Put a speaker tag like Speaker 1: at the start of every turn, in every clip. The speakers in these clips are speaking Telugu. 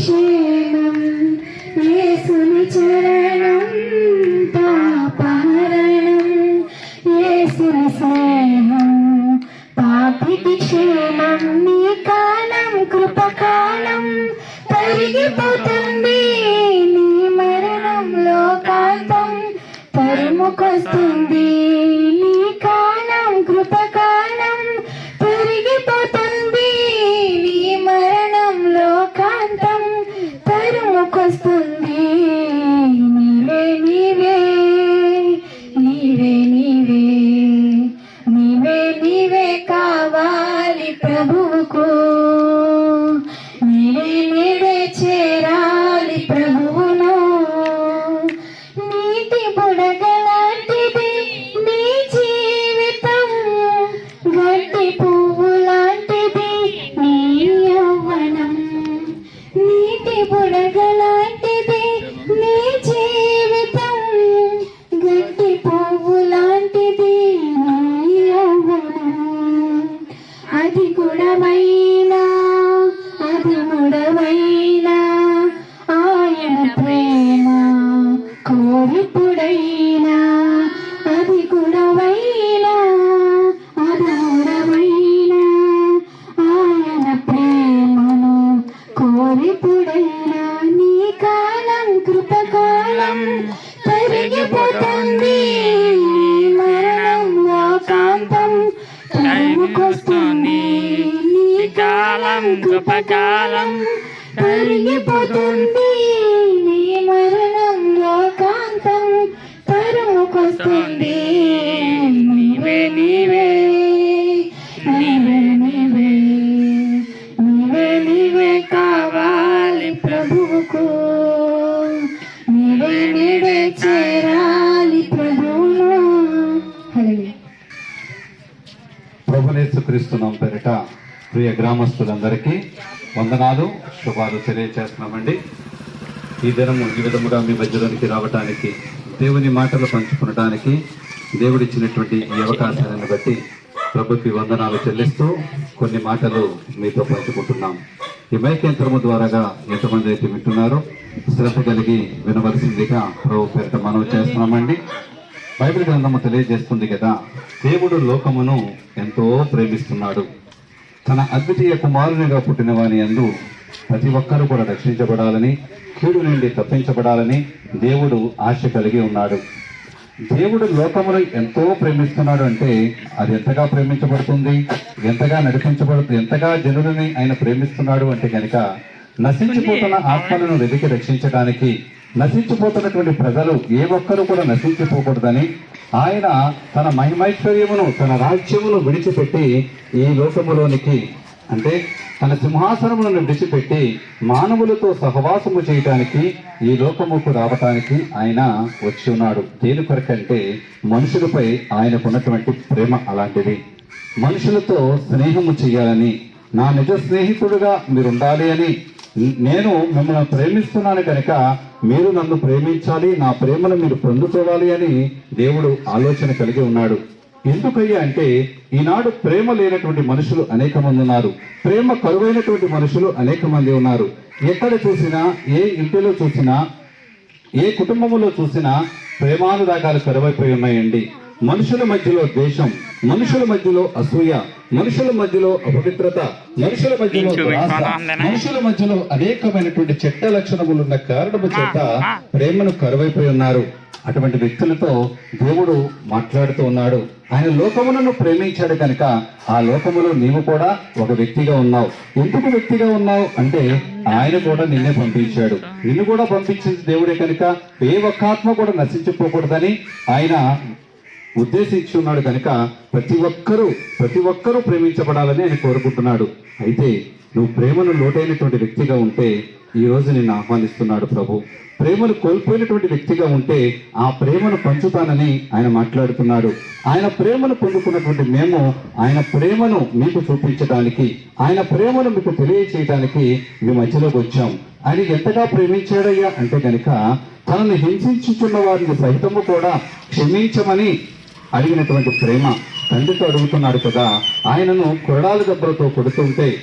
Speaker 1: క్షేమం ఏసుని చరణం పాపహరణం. ఏసుని స్నేహం పాపికి క్షేమం నీ కాలం కృపకాలం తరిగిపోతుంది నీ మరణంలో కాంతం తరుముకొస్తుంది. కాలం కృపకాలం
Speaker 2: ప్రియ గ్రామస్తులందరికీ వందనాలు శుభాలు తెలియజేస్తున్నామండి ఈ దినము ఈ విధముగా మీ మధ్యలోనికి రావటానికి దేవుని మాటలు పంచుకునడానికి దేవుడిచ్చినటువంటి ఈ అవకాశాలను బట్టి ప్రభుకి వందనాలు చెల్లిస్తూ కొన్ని మాటలు మీతో పంచుకుంటున్నాం. ఈ మైక్ యంత్రము ద్వారాగా ఎంతమంది అయితే వింటున్నారో శ్రద్ధ కలిగి వినవలసిందిగా ప్రభు పేరిట మనవి చేస్తున్నామండి. బైబిల్ గ్రంథము తెలియజేస్తుంది కదా దేవుడు లోకమును ఎంతో ప్రేమిస్తున్నాడు. తన అద్వితీయ కుమారునిగా పుట్టిన వాని అందు ప్రతి ఒక్కరూ కూడా రక్షించబడాలని కీడు నుండి తప్పించబడాలని దేవుడు ఆశ కలిగి ఉన్నాడు. దేవుడు లోకమును ఎంతో ప్రేమిస్తున్నాడు అంటే అది ఎంతగా ప్రేమించబడుతుంది? ఎంతగా నడిపించబడుతుంది ఎంతగా జనులని ఆయన ప్రేమిస్తున్నాడు అంటే కనుక నశించిపోతున్న ఆత్మలను వెతికి రక్షించడానికి నశించిపోతున్నటువంటి ప్రజలు ఏ ఒక్కరూ కూడా నశించిపోకూడదని ఆయన తన మహిమైశ్వర్యమును తన రాజ్యమును విడిచిపెట్టి ఈ లోకములోనికి అంటే తన సింహాసనములను విడిచిపెట్టి మానవులతో సహవాసము చేయటానికి ఈ లోకముకు రావటానికి ఆయన వచ్చి ఉన్నాడు. దేని కొరకంటే మనుషులపై ఆయనకున్నటువంటి ప్రేమ అలాంటిది. మనుషులతో స్నేహము చేయాలని నా నిజ స్నేహితుడుగా మీరు ఉండాలి అని నేను మిమ్మల్ని ప్రేమిస్తున్నాను కనుక మీరు నన్ను ప్రేమించాలి నా ప్రేమను మీరు పొందుకోవాలి అని దేవుడు ఆలోచన కలిగి ఉన్నాడు. ఎందుకయ్యా అంటే ఈనాడు ప్రేమ లేనటువంటి మనుషులు అనేక మంది ఉన్నారు. ప్రేమ కరువైనటువంటి మనుషులు అనేక మంది ఉన్నారు. ఎక్కడ చూసినా ఏ ఇంటిలో చూసినా ఏ కుటుంబంలో చూసినా ప్రేమానురాగాలు కరువైపోయి ఉన్నాయండి. మనుషుల మధ్యలో ద్వేషం మనుషుల మధ్యలో అసూయ మనుషుల మధ్యలో అపవిత్రత మనుషుల మధ్యలో మనుషుల మధ్యలో అనేకమైనటువంటి చెడ్డ లక్షణములు ఉన్న కారణము చేత ప్రేమను కరువైపోయి ఉన్నారు. అటువంటి వ్యక్తులతో దేవుడు మాట్లాడుతూ ఉన్నాడు. ఆయన లోకములను ప్రేమించాడు కనుక ఆ లోకములో నీవు కూడా ఒక వ్యక్తిగా ఉన్నావు. ఎందుకు వ్యక్తిగా ఉన్నావు? అంటే ఆయన కూడా నిన్నే పంపించాడు. నిన్ను కూడా పంపించింది దేవుడే కనుక ఏ ఒక్క ఆత్మ కూడా నశించిపోకూడదని ఆయన ఉద్దేశించి ఉన్నాడు కనుక ప్రతి ఒక్కరూ ప్రతి ఒక్కరూ ప్రేమించబడాలని ఆయన కోరుకుంటున్నాడు. అయితే నువ్వు ప్రేమను లోటైనటువంటి వ్యక్తిగా ఉంటే ఈ రోజు నిన్ను ఆహ్వానిస్తున్నాడు ప్రభు. ప్రేమను కోల్పోయినటువంటి వ్యక్తిగా ఉంటే ఆ ప్రేమను పంచుతానని ఆయన మాట్లాడుతున్నాడు. ఆయన ప్రేమను పొందుకున్నటువంటి మేము ఆయన ప్రేమను మీకు చూపించడానికి ఆయన ప్రేమను మీకు తెలియచేయడానికి మీ మధ్యలోకి వచ్చాం. ఆయన ఎంతగా ప్రేమించాడయ్యా అంటే గనుక తనను హింసించుచున్న వారిని సహితము కూడా క్షమించమని అడిగినటువంటి ప్రేమ తండ్రితో అడుగుతున్నాడు కదా ఆయనను కొరడాల దెబ్బలతో కొడుతుంటే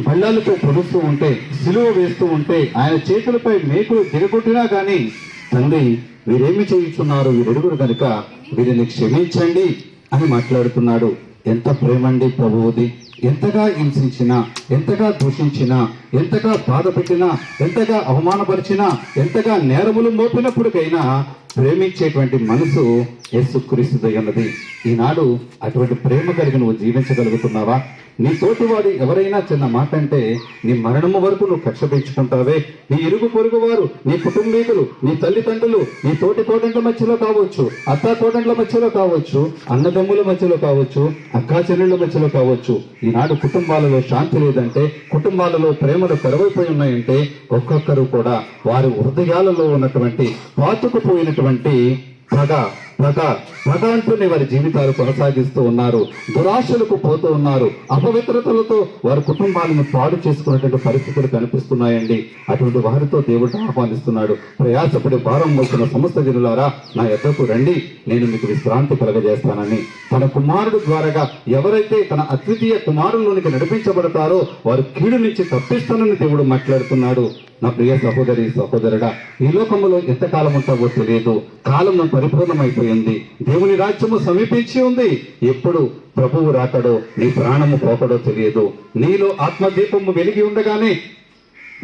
Speaker 2: బళ్ళాలతో పొడుస్తూ ఉంటే సిలువ వేస్తూ ఉంటే ఆయన చేతులపై మేకులు దిగగొట్టినా కానీ తండ్రి వీరేమి చేయిస్తున్నారు? వీరెరుగురు కనుక వీరిని క్షమించండి అని మాట్లాడుతున్నాడు. ఎంత ప్రేమండి ప్రభువుది. ఎంతగా హింసించినా ఎంతగా దూషించినా ఎంతగా బాధ పెట్టినా ఎంతగా అవమానపరిచినా ఎంతగా నేరములు మోపినప్పటికైనా ప్రేమించేటువంటి మనసు యేసుక్రీస్తు అన్నది ఈనాడు అటువంటి ప్రేమ కలిగి నువ్వు జీవించగలుగుతున్నావా? నీ తోటివాడు ఎవరైనా చిన్న మాట అంటే నీ మరణము వరకు నువ్వు కక్ష పెంచుకుంటావే నీ ఇరుగు పొరుగు వారు నీ కుటుంబీకులు నీ తల్లిదండ్రులు నీ తోటి తోటండ్ల మధ్యలో కావచ్చు అత్త కోటంట్ల మధ్యలో కావచ్చు అన్నదమ్ముల మధ్యలో కావచ్చు అక్కా చెల్లెళ్ళ మధ్యలో కావచ్చు. ఈనాడు కుటుంబాలలో శాంతి లేదంటే కుటుంబాలలో ప్రేమలు పెరవైపోయి ఉన్నాయంటే ఒక్కొక్కరు కూడా వారి హృదయాలలో ఉన్నటువంటి పాతుకుపోయినటువంటి పగ పగ పగ వారి జీవితాలు కొనసాగిస్తూ ఉన్నారు దురాశలకు పోతూ ఉన్నారు అపవిత్రతలతో వారి కుటుంబాలను పాడు చేసుకున్నటువంటి పరిస్థితులు కనిపిస్తున్నాయండి. అటువంటి వారితో దేవుడు ఆహ్వానిస్తున్నాడు. ప్రయాసపడి భారం మోసిన సమస్త జనులారా నా ఎద్దకు రండి. నేను మీకు విశ్రాంతి కలగజేస్తానని. తన కుమారుడు ద్వారాగా ఎవరైతే తన అద్వితీయ కుమారుల్లోనికి నడిపించబడతారో వారు కీడు నుంచి తప్పిస్తానని దేవుడు మాట్లాడుతున్నాడు. నా ప్రియ సహోదరి సహోదరుడా ఈ లోకములో ఎంతకాలం ఉంటావో తెలియదు. కాలం పరిపూర్ణమైపోయింది. దేవుని రాజ్యము సమీపించి ఉంది. ఎప్పుడు ప్రభువు రాకడో నీ ప్రాణము పోకడో తెలియదు. నీలో ఆత్మదీపము వెలిగి ఉండగానే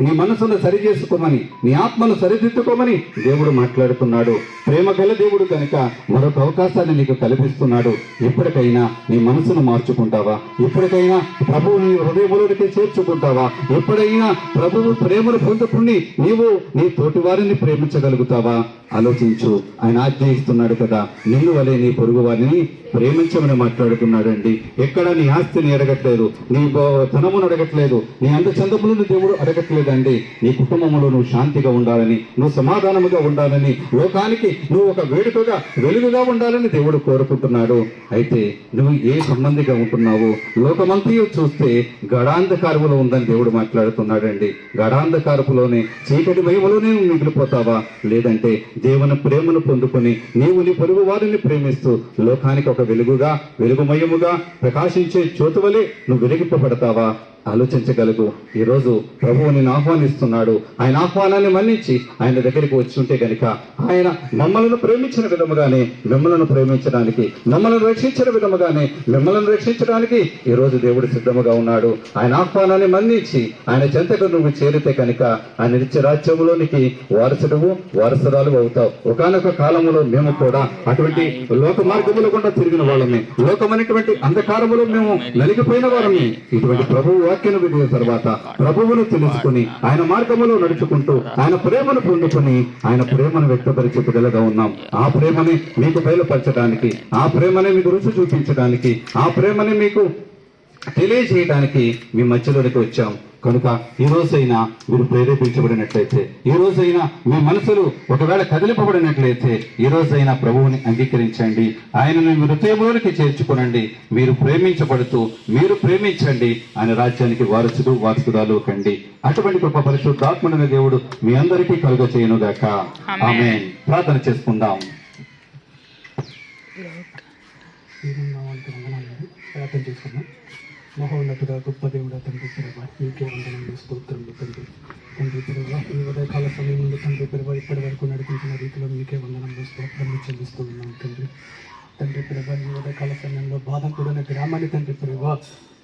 Speaker 2: నీ మనసును సరి చేసుకోమని నీ ఆత్మను సరిదిద్దుకోమని దేవుడు మాట్లాడుతున్నాడు. ప్రేమ గల దేవుడు కనుక మరొక అవకాశాన్ని నీకు కల్పిస్తున్నాడు. ఎప్పటికైనా నీ మనసును మార్చుకుంటావా? ఎప్పటికైనా ప్రభువు నీ హృదయములోనికి చేర్చుకుంటావా? ఎప్పుడైనా ప్రభువు ప్రేమను పొందుకుని నీవు నీ తోటి వారిని ప్రేమించగలుగుతావా? ఆలోచించు. ఆయన ఆజ్ఞయిస్తున్నాడు కదా నిన్ను వలె నీ పొరుగు వారిని ప్రేమించమని మాట్లాడుతున్నాడండి. ఎక్కడ నీ ఆస్తిని అడగట్లేదు నీ ధనమును అడగట్లేదు నీ అందచందములను దేవుడు అడగట్లేదు. తండ్రి నీ కుటుంబంలో నువ్వు శాంతిగా ఉండాలని నువ్వు సమాధానముగా ఉండాలని లోకానికి నువ్వు ఒక వేడుకగా వెలుగుగా ఉండాలని దేవుడు కోరుకుంటున్నాడు. అయితే నువ్వు ఏ సంబంధిగా ఉంటున్నావు? లోకమంతయు చూస్తే గడాంధకారములో ఉందని దేవుడు మాట్లాడుతున్నాడండి. గడాంధకారపులోనే చీకటి భయములోనే నువ్వు మిగిలిపోతావా? లేదంటే దేవుని ప్రేమను పొందుకొని నీవు నీ పొరుగు వారిని ప్రేమిస్తూ లోకానికి ఒక వెలుగుగా వెలుగుమయముగా ప్రకాశించే చోతువలే నువ్వు వెలిగింపబడతావా? ఆలోచించగలుగు. ఈరోజు ప్రభువు నేను ఆహ్వానిస్తున్నాడు. ఆయన ఆహ్వానాన్ని మన్నించి ఆయన దగ్గరికి వచ్చి ఉంటే గనుక ఆయన మమ్మలను ప్రేమించిన విధముగానే మిమ్మలను ప్రేమించడానికి మమ్మలను రక్షించిన విధముగానే మిమ్మలను రక్షించడానికి ఈ రోజు దేవుడు సిద్ధముగా ఉన్నాడు. ఆయన ఆహ్వానాన్ని మన్నించి ఆయన చెంతకు నువ్వు చేరితే కనుక ఆయన నిత్య రాజ్యములోనికి వారసుడువు వారసురాలు అవుతావు. ఒకనొక కాలంలో మేము కూడా అటువంటి లోక మార్గములు కూడా తిరిగిన వాళ్ళమే. లోకమైనటువంటి అంధకారములు మేము నలిగిపోయిన వారమే. ఇటువంటి ప్రభువు వాక్యను విడిన తర్వాత ప్రభువును తెలుసుకుని ఆయన మార్గములో నడుచుకుంటూ ఆయన ప్రేమను పొందుకొని ఆయన ప్రేమను వ్యక్తపరిచే బిడ్డలుగా ఉన్నాం. ఆ ప్రేమని మీకు బయలుపరచడానికి ఆ ప్రేమని మీకు రుచి చూపించడానికి ఆ ప్రేమని మీకు తెలియజేయడానికి మీ మధ్యలోనికి వచ్చాం. కనుక ఈ రోజైనా మీరు ప్రేరేపించబడినట్లయితే ఈ రోజైనా మీ మనసులు ఒకవేళ కదిలిపబడినట్లయితే ఈ రోజైనా ప్రభువుని అంగీకరించండి. ఆయనను మీ హృదయంలోనికి చేర్చుకునండి. మీరు ప్రేమించబడుతూ మీరు ప్రేమించండి ఆయన రాజ్యానికి వారసుడు వారసురాలు కండి. అటువంటి గొప్ప పరిశుద్ధాత్మని దేవుడు మీ అందరికీ కలుగ చేయనుగాక ఆమె ప్రార్థన చేసుకుందాం.
Speaker 3: ప్రార్థన చేసుకున్నాం మహోన్నతుడ గొప్ప దేవుడ తండ్రి ప్రభా నీకే వందనములు స్తోత్రములు తండ్రి. తండ్రి తండ్రి ఈ ఉదయకాల సమయం నుండి తండ్రి ప్రభావ ఇప్పటి వరకు నడిపించిన రీతిలో మీకే వందనంలో స్తోత్రములు చెల్లిస్తూ ఉన్నాం తండ్రి. తండ్రి ప్రభా ఈ ఉదయకాల సమయంలో బాధ కూడిన గ్రామాన్ని తండ్రి ప్రభా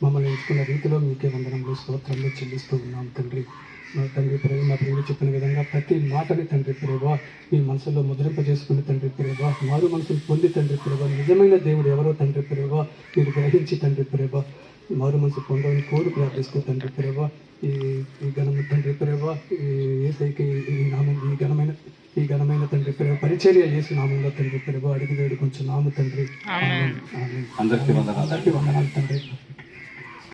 Speaker 3: మమ్మల్ని ఎంచుకున్న రీతిలో మీకే వందనంలో స్తోత్రంలో చెల్లిస్తూ ఉన్నాం తండ్రి. మా తండ్రి ప్రేమ మా ప్రియులు చెప్పిన విధంగా ప్రతి మాటని తండ్రి ప్రేమ మీ మనసులో ముద్రింపజేసుకుని తండ్రి ప్రేమ మారు మనసును పొంది తండ్రి ప్రేమ నిజమైన దేవుడు ఎవరో తండ్రి ప్రేమ మీరు గ్రహించి తండ్రి ప్రేమ మారు మనసు పొందమని కోరు ప్రార్థిస్తూ తండ్రి ప్రేమ ఈ ఈ ఘనము తండ్రి ప్రేమ ఈ ఏసైకి ఈ నామం ఈ ఘనమైన ఈ ఘనమైన తండ్రి ప్రేమ పరిచర్య చేసి నామంలో తండ్రి ప్రేమ అడిగి వేడు కొంచెం నాము తండ్రి అందరికీ వందనాలు తండ్రి.